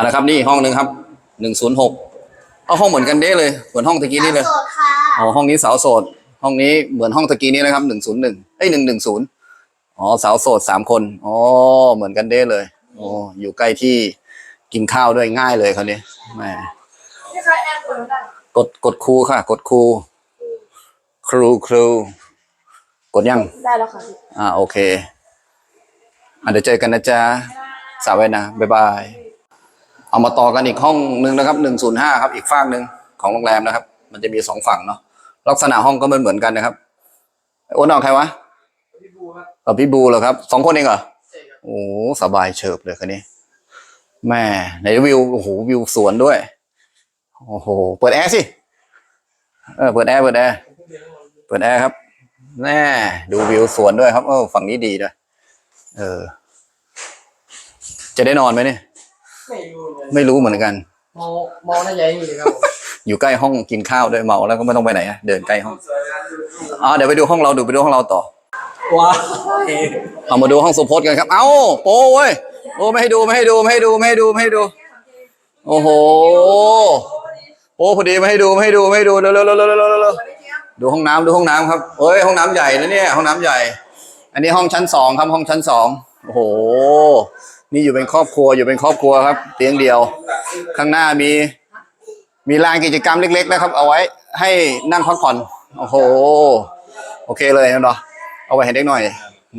เอาละครับนี่ห้องหนึ่งครับหนึ่งศูนย์หกเอาห้องเหมือนกันเด้เลยเหมือนห้องตะกี้นี่เลยโสดค่ะอ๋อห้องนี้สาวโสด ห้องนี้เหมือนห้องตะกี้นี้นะครับหนึ่งศูนย์หนึ่งเอ้ยหนึ่งหนึ่งศูนย์อ๋อสาวโสดสามคนอ๋อเหมือนกันเด้เลยโอ้อยู่ใกล้ที่กินข้าวด้วยง่ายเลยคราวนี้แหมนี่ค่ะแอนเปิดได้กดกดครูค่ะ กดครูครูครูกดยังได้แล้วค่ะพี่อ่าโอเคอะเดี๋ยวเจอกันนะจ๊ะสาวไว้นะบ๊ายบาย เอามาต่อกันอีกห้องหนึ่งนะครับหนึ่งศูนย์ห้าครับอีกฝั่งหนึ่งของโรงแรมนะครับ มันจะมีสองฝั่งเนาะลักษณะห้องก็เหมือนเหมือนกันนะครับโอ้นเอาใครวะพี่บูครับเออพี่บูเหรอครับสองคนเองเหรอโอ้สบายเฉิบเลยคันนี้แม่ในวิวโอ้โหวิวสวนด้วยโอ้โหเปิดแอร์สิเออเปิดแอร์เปิดแอร์เปิดแอร์ครับแน่ดูวิวสวนด้วยครับเออฝั่งนี้ดีด้วยเออ จะได้นอนไหมเนี่ย ไม่รู้เลยไม่รู้เหมือนกัน เมามองน่าจะอย่างนี้ครับผมอยู่ใกล้ห้องกินข้าวด้วยเมาแล้วก็ไม่ต้องไปไหนอะเดินใกล้ห้องอ๋อเดี๋ยวไปดูห้องเราดูไปดูห้องเราต่อ ว้าวเอามาดูห้องสุพจน์กันครับ เอ้าโป้เว้ยโอ้ไม่ให้ดูไม่ให้ดูไม่ให้ดูไม่ให้ดูไม่ให้ดู โอ้โหโอ้พอดีไม่ให้ดูไม่ให้ดูไม่ให้ดูเร็วเร็วเร็วเร็วเร็วเร็วเร็วดูห้องน้ำดูห้องน้ำครับเอ้ยห้องน้ำใหญ่นะเนี่ยห้องน้ำใหญ่ อันนี้ห้องชั้นสองครับห้องชั้นสองโอ้โห นี่อยู่เป็นครอบครัวอยู่เป็นครอบครัวครับ เตียงเดียว ข้างหน้ามีมีลานกิจกรรมเล็ก ๆ นะครับ เอาไว้ให้นั่งพักผ่อนโอ้โหโอเคเลยนะเนาะเอาไว้ให้เด็กหน่อย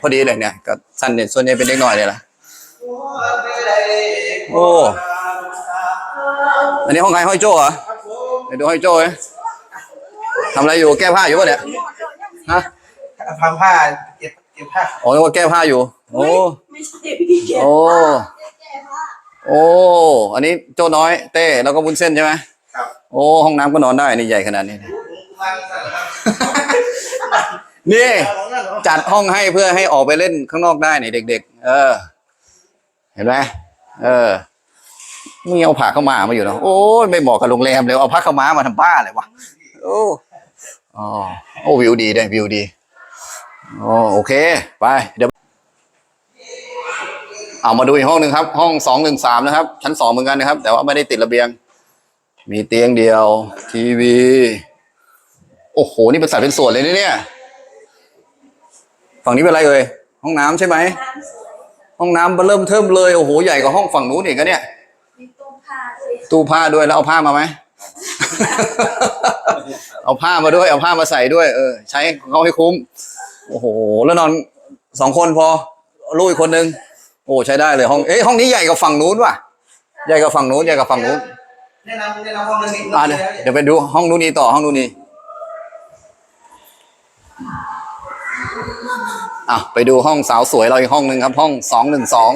พอดีเลยเนี่ยก็สั้นเนี่ยส่วนใหญ่เป็นเด็กหน่อยเลยละโอ้อันนี้ห้องใครห้อยโจ้เหรอไปดูห้อยโจ้เลยทำอะไรอยู่แก้ผ้าอยู่ปะเนี่ยฮะพังผ้าเก็บเก็บผ้าอ๋อนึกว่าแก้ผ้าอยู่ โอ้ ไม่ใช่พี่เกียรโอ้โอ้ อันนี้โจ้น้อยเต้แล้วก็วุ้นเส้นใช่ไหมครับ โอ้ห้องน้ำก็นอนได้นี่ใหญ่ขนาดนี้นี่จัดห้องให้เพื่อให้ออกไปเล่นข้างนอกได้นี่เด็ก ๆ เออ เห็นไหมเออมึงเอาผ้าเข้าวมามาอยู่เนาะโอ้ยไม่เหมาะกับโรงแรมเลยเอาผ้าเข้าวม้ามาทำบ้าเลยวะโอ้อ๋อโอ้วิวดีเลยวิวดีโอ้โอเค ไปเดี๋ยว เอามาดูอีกห้องหนึ่งครับ ห้องสองหนึ่งสามนะครับ ชั้นสองเหมือนกันนะครับ แต่ว่าไม่ได้ติดระเบียง มีเตียงเดียว ทีวี โอ้โห นี่เป็นสัดเป็นส่วนเลยนะเนี่ย ฝั่งนี้เป็นอะไรเอ่ย ห้องน้ำใช่ไหม ห้องน้ำเริ่มเทิมเลย โอ้โห ใหญ่กว่าห้องฝั่งนู้นอีกอะเนี่ยมีตู้ผ้าด้วยตู้ผ้าด้วย แล้วเอาผ้ามาไหม เอาผ้ามาด้วย เอาผ้ามาใส่ด้วย เออ ใช้เขาให้คุ้ม โอ้โห แล้วนอนสองคนพอ ลูกอีกคนนึง โอ้ใช้ได้เลยห้องเอ้ยห้องนี้ใหญ่กว่าฝั่งนู้นว่ะใหญ่กว่าฝั่งนู้นใหญ่กว่าฝั่งนู้นแนะนำแนะนำห้องนึงนิดอ่าเดี๋ยวเดี๋ยวไปดูห้องนู้นนี้ต่อห้องนู้นนี้อะไปดูห้องสาวสวยเราอีกห้องหนึ่งครับ ห้องสองหนึ่งสอง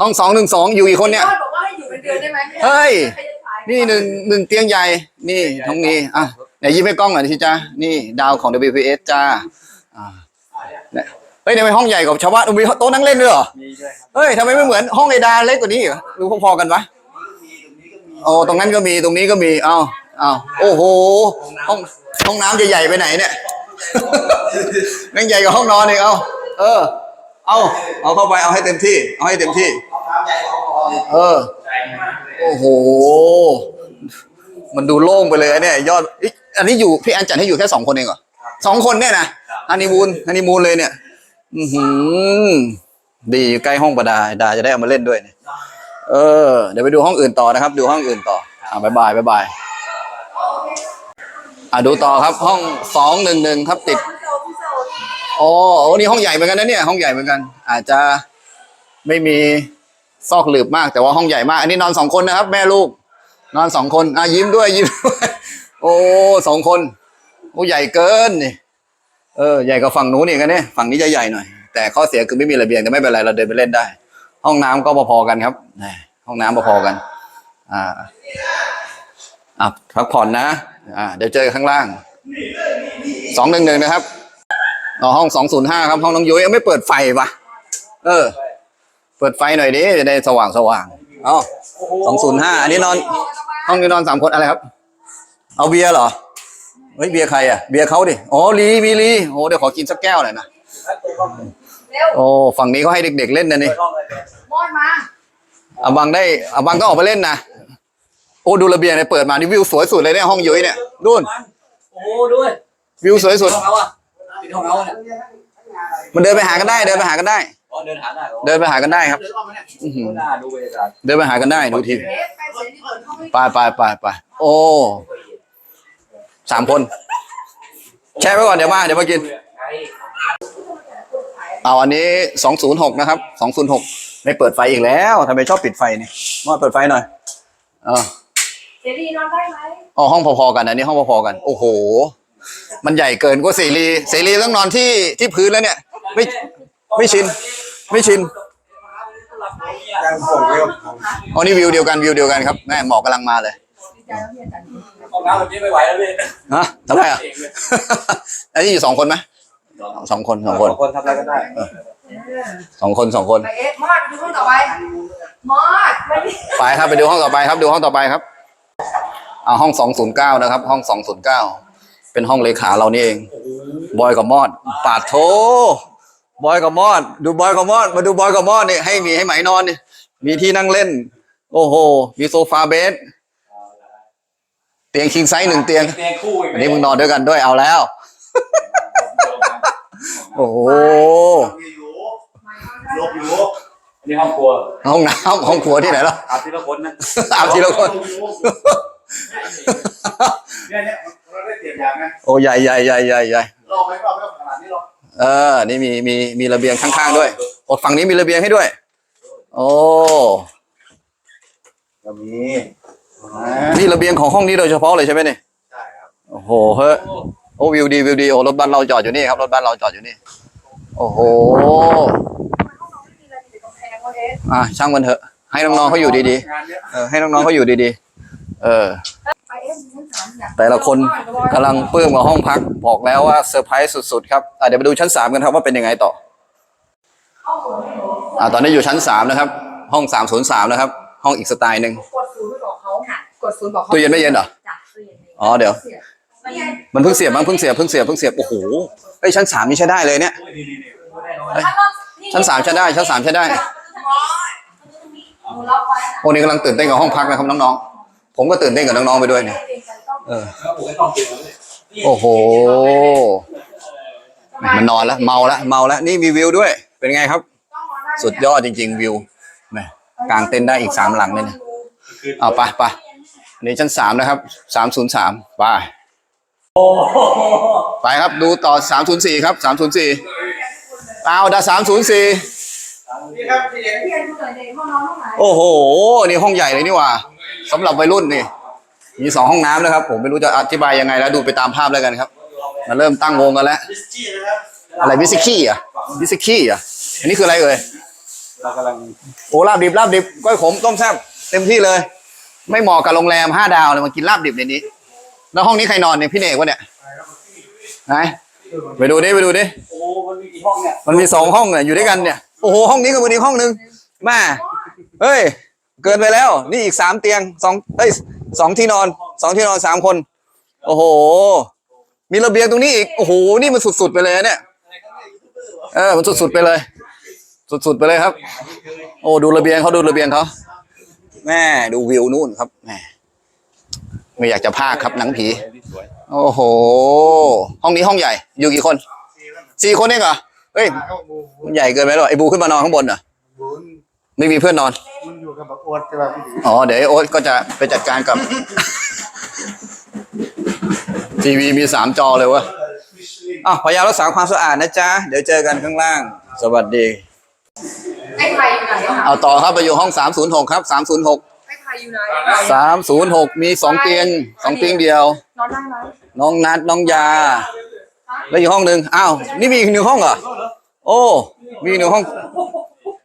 ห้องสองหนึ่งสองอยู่อีกคนเนี่ยยอดบอกว่าให้อยู่เป็นเดือนได้ไหมเฮ้ยใครจะขายนี่หนึ่งหนึ่งเตียงใหญ่ นี่ห้องนี้อะไหนยิ้มให้กล้องหน่อยสิจ้านี่ดาวของ WPS จ้าอ่าเนี่ยเฮ้ยทำไมห้องใหญ่กว่าชาวบ้านมีโต๊ะนั่งเล่นด้วยเหรอมีด้วยครับเฮ้ยทำไมไม่เหมือนห้องไอดาเล็กกว่านี้เหรอหรือพอๆกันวะโอ้ตรงนั้นก็มีตรงนี้ก็มีเอาเอาโอ้โหห้องห้องน้ำจะใหญ่ไปไหนเนี่ยแม่งใหญ่กว่าห้องนอนอีกเอาเออ เอาเอาเข้าไปเอาให้เต็มที่ เอาให้เต็มที่ห้องน้ำใหญ่ของหอเนี่ยเออโอ้โห มันดูโล่งไปเลยอะเนี่ย ยอดเอ๊ะอันนี้อยู่พี่แอนจัดให้อยู่แค่สองคนเองเหรอสองคนเนี่ยนะฮันนีมูนฮันนีมูนเลยเนี่ย อือหือดีอยู่ใกล้ห้องประดาดาจะได้เอามาเล่นด้วยเนี่ยเออ เดี๋ยวไปดูห้องอื่นต่อนะครับ ดูห้องอื่นต่อ อ่าบายบายบายบายอะดูต่อครับ ห้องสองหนึ่งหนึ่งครับติดพี่โซพี่โซโอ้โหนี่ห้องใหญ่เหมือนกันนะเนี่ย ห้องใหญ่เหมือนกัน อาจจะไม่มีซอกหลืบมาก แต่ว่าห้องใหญ่มาก อันนี้นอนสองคนนะครับ แม่ลูก นอนสองคนอะยิ้มด้วยยิ้มด้วย โอ้สองคน โอ้ใหญ่เกินนี่ เออใหญ่กว่าฝั่งนู้นอีกนะเนี่ยฝั่งนี้จะใหญ่หน่อย แต่ข้อเสียคือไม่มีระเบียงแต่ไม่เป็นไรเราเดินไปเล่นได้ ห้องน้ำก็พอๆกันครับห้องน้ำพอๆกัน อ่าอะพักผ่อนนะอ่าเดี๋ยวเจอกันข้างล่างสองหนึ่งหนึ่งนะครับอ๋อห้องสองศูนย์ห้าครับ ห้องน้องยุ้ยยังไม่เปิดไฟปะเออ เปิดไฟหน่อยดิจะได้สว่างสว่างอ๋อสองศูนย์ห้าอันนี้นอน ห้องนี้นอนสามคนอะไรครับ เอาเบียร์เหรอ เฮ้ยเบียร์ใครอะเบียร์เขาดิอ๋อลีมีลีโอ้เดี๋ยวขอกินสักแก้วหน่อยนะเร็วโอ้ฝั่งนี้เขาให้เด็ก ๆเล่นนะนี่ห้องเลยมอดมาอาบังได้อาบังก็ออกไปเล่นนะโอ้ดูระเบียงเนี่ยเปิดมานี่วิวสวยสุดเลยเนี่ยห้องยุ้ยเนี่ยดูนโอ้ด้วยวิวสวยสุดของเขาอะปิดของเขาเนี่ยมันเดินไปหากันได้เดินไปหากันได้อ๋อเดินหาได้เหรอเดินไปหากันได้ครับเดินออกมาเนี่ยอื้อหือน่าดูบรรยากาศเดินไปหากันได้ดูทีเอ๊ะไปเสร็จที่เปิดห้องไม่ไปไปไปไปโอ้ สามคน แช่ไว้ก่อนเดี๋ยวมาเดี๋ยวมากิน เอาอันนี้สองศูนย์หกนะครับสองศูนย์หกไม่เปิดไฟอีกแล้วทำไมชอบปิดไฟเนี่ยมอดเปิดไฟหน่อยเออเสรีนอนได้ไหมอ๋อห้องพอๆกันอันนี้ห้องพอๆกัน โอ้โห มันใหญ่เกินกว่าเสรีเสรีต้องนอนที่ที่พื้นแล้วเนี่ย ไม่ไม่ชิน ไม่ชินยังผมเร็วอ๋อนี่วิวเดียวกันวิวเดียวกันครับแม่หมอกกำลังมาเลย ดีใจแล้วพี่อาจารย์ของน้ำแบบนี้ไม่ไหวแล้วพี่ฮะทำไมอะอันนี้อยู่สองคนไหมสองคนสองคนคนทำอะไรก็ได้ สองคนสองคน ไปเอ๊ะมอดดูห้องต่อไป มอดไม่ได้ไปครับไปดูห้องต่อไปครับ ดูห้องต่อไปครับอ่าห้องสองศูนย์เก้านะครับ ห้องสองศูนย์เก้าเป็นห้องเลขาเรานี่เอง บอยกับมอดปาดโถบอยกับมอด ดูบอยกับมอด มาดูบอยกับมอดนี่ให้มีให้ไหมนอนนี่มีที่นั่งเล่น โอ้โห มีโซฟาเบส เตียงคิงไซส์หนึ่งเตียงเตียงคู่อีกอันนี้มึงนอนด้วยกันด้วยเอาแล้ว โอ้โหลบอยู่อันนี้ห้องครัวห้องน้ำห้องครัวที่ไหนล่ะอาบทีละคนนะอาบทีละคนเนี่ยเนี่ยเราได้เตรียมยางนะโอ้ใหญ่ใหญ่ใหญ่ใหญ่ใหญ่รอไหมรอไหมขนาดนี้รอเออ นี่มีมีมีระเบียงข้างๆด้วยโอ้ฝั่งนี้มีระเบียงให้ด้วย โอ้จะมี นี่ระเบียงของห้องนี้โดยเฉพาะเลยใช่ไหมเนี่ยใช่ครับโอ้โหเฮ้ยโอ้วิวดีวิวดีโอ้รถบ้านเราจอดอยู่นี่ครับรถบ้านเราจอดอยู่นี่ โอ้โหห้องนอนไม่มีอะไรมีแต่กำแพงว่าเอ๊ะอะช่างมันเถอะ ให้น้องๆเขาอยู่ดีงานเนี้ยๆเออให้น้องๆเขาอยู่ดีๆเออไปเอ๊ะชั้นสามอยากแต่ละคนกำลังปลื้มกับห้องพักบอกแล้วว่าเซอร์ไพรส์สุดๆครับอะเดี๋ยวไปดูชั้นสามกันครับว่าเป็นยังไงต่อห้องหนูไม่รู้อ่าตอนนี้อยู่ชั้นสามนะครับ ห้องสามศูนย์สามนะครับ ห้องอีกสไตล์หนึ่ง กดศูนย์บอกเขาตู้เย็นไม่เย็นเหรอจัดตู้เย็นไม่อ๋อเดี๋ยว สีไม่ไงมันเพิ่งเสียบมั้งเพิ่งเสียบเพิ่งเสียบเพิ่งเสียบโอ้โหไอ้ยชั้นสามนี่ใช้ได้เลยเนี่ยชั้นสามใช้ได้ชั้นสามใช้ได้หนูรับไว้นะโอ้นี่กำลังตื่นเต้นกับห้องพักนะครับน้องๆผมก็ตื่นเต้นกับน้องๆไปด้วยเนี่ยเออแล้วผมก็ต้องเก็บไว้เลยโอ้โหมันนอนแล้วเมาแล้วเมาแล้วนี่มีวิวด้วย เป็นไงครับ สุดยอดจริง ๆ วิวแหมกางเต็นท์ได้อีกสามหลังเลยเนี่ยเอาไปไป อันนี้ชั้นสามนะครับสามศูนย์สามไปไปครับดูต่อสามศูนย์สี่ครับสามศูนย์สี่เอาดาสามศูนย์สี่นี่ครับที่เด็กพี่เอ็นดูหน่อยเด็กห้องนอนห้องไหนโอ้โห นี่ห้องใหญ่เลยนี่หว่าสำหรับวัยรุ่นนี่ มีสองห้องน้ำนะครับ ผมไม่รู้จะอธิบายยังไงแล้วดูไปตามภาพแล้วกันครับมาเริ่มตั้งวงกันแล้วดิสจี้นะครับอะไรวิสกี้อะวิสกี้อะอันนี้คืออะไรเอ่ยเรากำลังโอ้ลาบดิบลาบดิบก้อยขมต้มแซ่บเต็มที่เลย ไม่เหมาะกับโรงแรมห้าดาวเลยมากินลาบดิบในนี้ แล้วห้องนี้ใครนอนเนี่ยพี่เนกวะเนี่ยไหนไปดูดิไปดูดิโอ้มันมีกี่ห้องเนี่ยมันมีสองห้องเนี่ยอยู่ด้วยกันเนี่ยโอ้โหห้องนี้กับมันอีกห้องหนึ่งแม่เฮ้ย เกินไปแล้ว นี่อีกสามเตียงสองเอ้ยสองที่นอนสองที่นอนสามคน โอ้โห มีระเบียงตรงนี้อีกโอ้โหนี่มันสุดๆไปเลยเนี่ยเออมันสุดๆไปเลย สุดๆไปเลยครับ โอ้ดูระเบียงเขาดูระเบียงเขา แม่ดูวิวนู่นครับแม่ไม่อยากจะพากครับหนังผีสวยโอ้โห ห้องนี้ห้องใหญ่ อยู่กี่คนสี่คนเองเหรอเฮ้ยเข้าบูมันใหญ่เกินไปหรอไอ้บูขึ้นมานอนข้างบนเหรอบุญไม่มีเพื่อนนอนมันอยู่กับแบบอวดใช่ไหมพี่อ๋อเดี๋ยวไอ้โอ๊ตก็จะไปจัดการกับ ทีวีมีสามจอเลยวะอะพยายามรักษาความสะอาดนะจ๊ะ เดี๋ยวเจอกันข้างล่าง สวัสดี ไอ้ไทยอยู่ไหนอะเอาต่อครับไปอยู่ห้อง 306 ครับ 306ไอ้ไทยอยู่ไหน306 มีสองเตียงสองเตียงเดียว นอนได้ไหมน้องนัดน้องยา แล้วอีกห้องหนึ่งอ้าว นี่มีอีกหนึ่งห้องเหรอ โอ้ มีอีกหนึ่งห้อง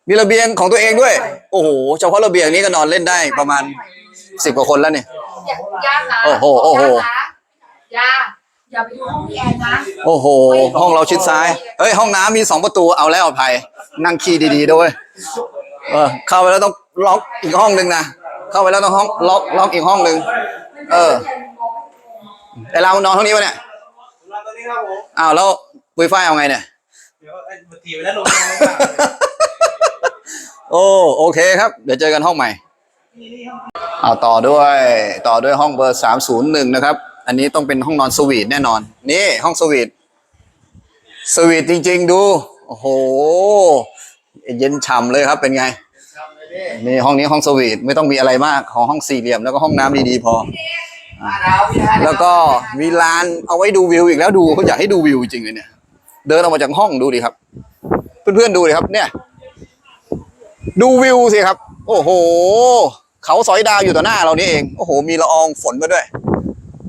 มีระเบียงของตัวเองด้วย โอ้โห เฉพาะระเบียงนี้ก็นอนเล่นได้ประมาณสิบกว่าคนแล้วเนี่ยอย่าย่านะโอ้โหโอ้โหย่า อย่าไปดูห้องพี่แอนนะโอ้โห ห้องเราชิดซ้าย เฮ้ย ห้องน้ำมีสองประตูเอาแล้วอภัยนั่งขี้ดีๆด้วย เออ เข้าไปแล้วต้องล็อกอีกห้องหนึ่งนะ เข้าไปแล้วต้องห้องล็อกล็อกอีกห้องหนึ่ง เออไอเรานอนห้องนี้วะเนี่ยนอนตรงนี้ครับผมอ้าวแล้วปุยฝ้ายเอาไงเนี่ย เดี๋ยวไอ้บัตีไปแล้วลงมาโอ้โอเคครับ เดี๋ยวเจอกันห้องใหม่เอาต่อด้วยต่อด้วยห้องเบอร์สามศูนย์หนึ่งนะครับ อันนี้ต้องเป็นห้องนอนสวีทแน่นอน นี่ห้องสวีทสวีทจริง ๆ ดู โอ้โห เย็นฉ่ำเลยครับเป็นไงนี่ห้องนี้ห้องสวีทไม่ต้องมีอะไรมาก ของห้องสี่เหลี่ยมแล้วก็ห้องน้ำดีๆพอ แล้วก็มีลานเอาไว้ดูวิวอีกแล้วดูเขาอยากให้ดูวิวจริงเลยเนี่ย เดินออกมาจากห้องดูดิครับ เพื่อนๆดูดิครับ เนี่ย ดูวิวสิครับ โอ้โห เขาสอยดาวอยู่ต่อหน้าเรานี่เอง โอ้โห มีละอองฝนมาด้วย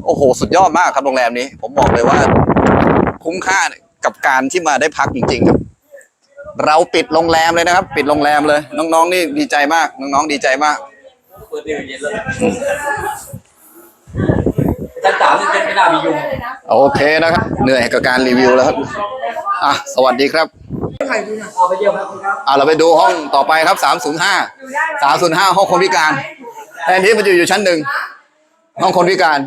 โอ้โห สุดยอดมากครับโรงแรมนี้ ผมบอกเลยว่า คุ้มค่ากับการที่มาได้พักจริงๆครับ เราปิดโรงแรมเลยนะครับ ปิดโรงแรมเลย น้องๆนี่ดีใจมาก น้องๆดีใจมากเปิดเดี๋ยวเย็นแล้วชั้นสามนี่เป็นไม่น่ามียุงโอเคนะครับ เหนื่อยกับการรีวิวแล้วครับอะสวัสดีครับเอาไปเยี่ยมครับอะเราไปดูห้องต่อไปครับ305อยู่ได้ไหม305ห้องคนพิการแทนที่มันจะอยู่ชั้นหนึ่งห้องคนพิการ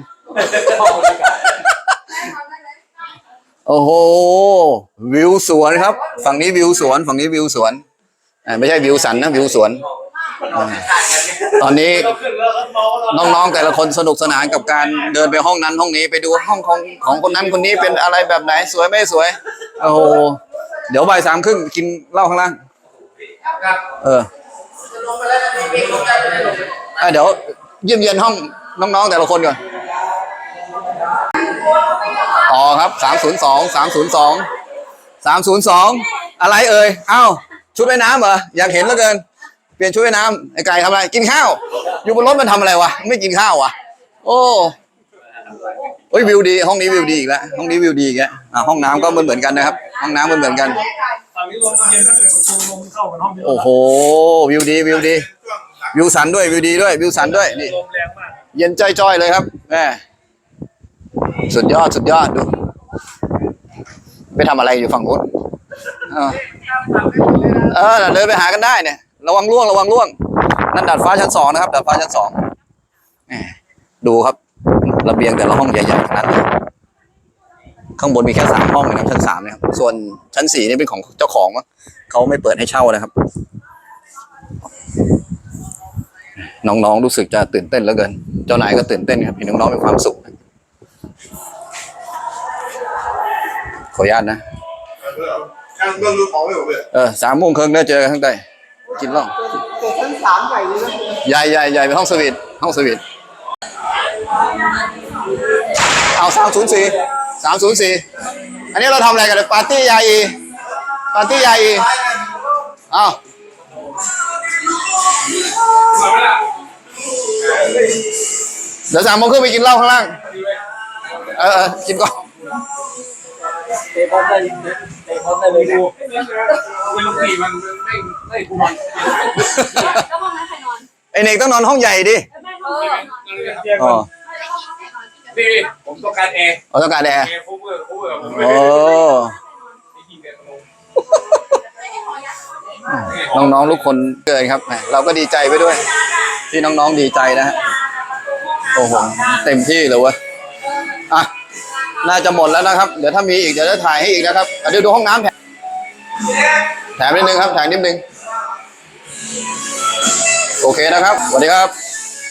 โอ้โห วิวสวนครับ ฝั่งนี้วิวสวน ฝั่งนี้วิวสวนไม่ใช่วิวสันนะวิวสวน ตอนนี้น้องๆแต่ละคนสนุกสนานกับการเดินไปห้องนั้นห้องนี้ไปดูห้องของของคนนั้นคนนี้เป็นอะไรแบบไหนสวยไม่สวย โอ้โห เดี๋ยวบ่ายสามครึ่งกินเหล้าข้างล่างเออเดี๋ยวเยี่ยมเยียนห้องน้องๆแต่ละคนก่อน ต่อครับสามศูนย์สองสามศูนย์สองสามศูนย์สองอะไรเอ่ยอ้าวชุดว่ายน้ำเหรออยากเห็นเหลือเกิน เปลี่ยนชุดว่ายน้ำไอ้ไก่ทำอะไร กินข้าว อยู่บนรถมันทำอะไรวะไม่กินข้าววะโอ้เฮ้ยวิวดี ห้องนี้วิวดีอีกแล้วห้องนี้วิวดีอีกแล้วอะห้องน้ำก็เหมือนเหมือนกันนะครับ ห้องน้ำเหมือนเหมือนกันฝั่งนี้ลมเย็นถ้าเปิดประตูลมเข้ากันห้องนี้โอ้โหวิวดีวิวดี วิวสันด้วยวิวดีด้วยวิวสันด้วยนี่ลมแรงมาก เย็นจ้อยๆเลยครับแม่ สุดยอดสุดยอดดู ไปทำอะไรอยู่ฝั่งนู้นเออเดินไปหากันได้เนี่ย ระวังล่วงระวังล่วง นั่นดาดฟ้าชั้นสองนะครับดาดฟ้าชั้นสองดูครับ ระเบียงแต่ละห้องใหญ่ๆทั้งนั้นเลยข้างบนมีแค่สามห้องนะครับชั้นสามนะครับ ส่วนชั้นสี่นี่เป็นของเจ้าของมั้งเขาไม่เปิดให้เช่านะครับ น้องๆรู้สึกจะตื่นเต้นเหลือเกิน เจ้านายก็ตื่นเต้นครับเห็นน้องๆมีความสุข ขออนุญาตนะช่างเรื่องรู้ของไม่หมดเลยเออสามโมงครึ่งได้เจอกันข้างใต้กินเหล้าแต่ชั้นสามใหญ่เลยนะใหญ่ใหญ่ใหญ่เป็นห้องสวีทห้องสวีทเอาสามศูนย์สี่สามศูนย์สี่อันนี้เราทำอะไรกันปาร์ตี้ยาอีปาร์ตี้ยาอีเอาเดี๋ยวสามโมงครึ่งไปกินเหล้าข้างล่าง เออเออกินก่อน เตะบอลได้เตะบอลได้เลยดูเป็นลูกปีมันไม่ไม่กูนอนแล้วห้องนั้นใครนอนไอเนกต้องนอนห้องใหญ่ดิแม่ห้องนอนเตียงอ๋อดีผมต้องการแอร์เอาต้องการแอร์แอร์คูเวอร์คูเวอร์ผมไม่โอ้ได้ยินแต่ลมน้องๆทุกคนเกินครับแหมเราก็ดีใจไปด้วย ที่น้องๆดีใจนะฮะโอ้โหเต็มที่เลยเว้ยอะ น่าจะหมดแล้วนะครับ เดี๋ยวถ้ามีอีกเดี๋ยวจะถ่ายให้อีกนะครับเดี๋ยวดูห้องน้ำแถมแถมนิดนึงครับแถมนิดนึง โอเคนะครับสวัสดีครับ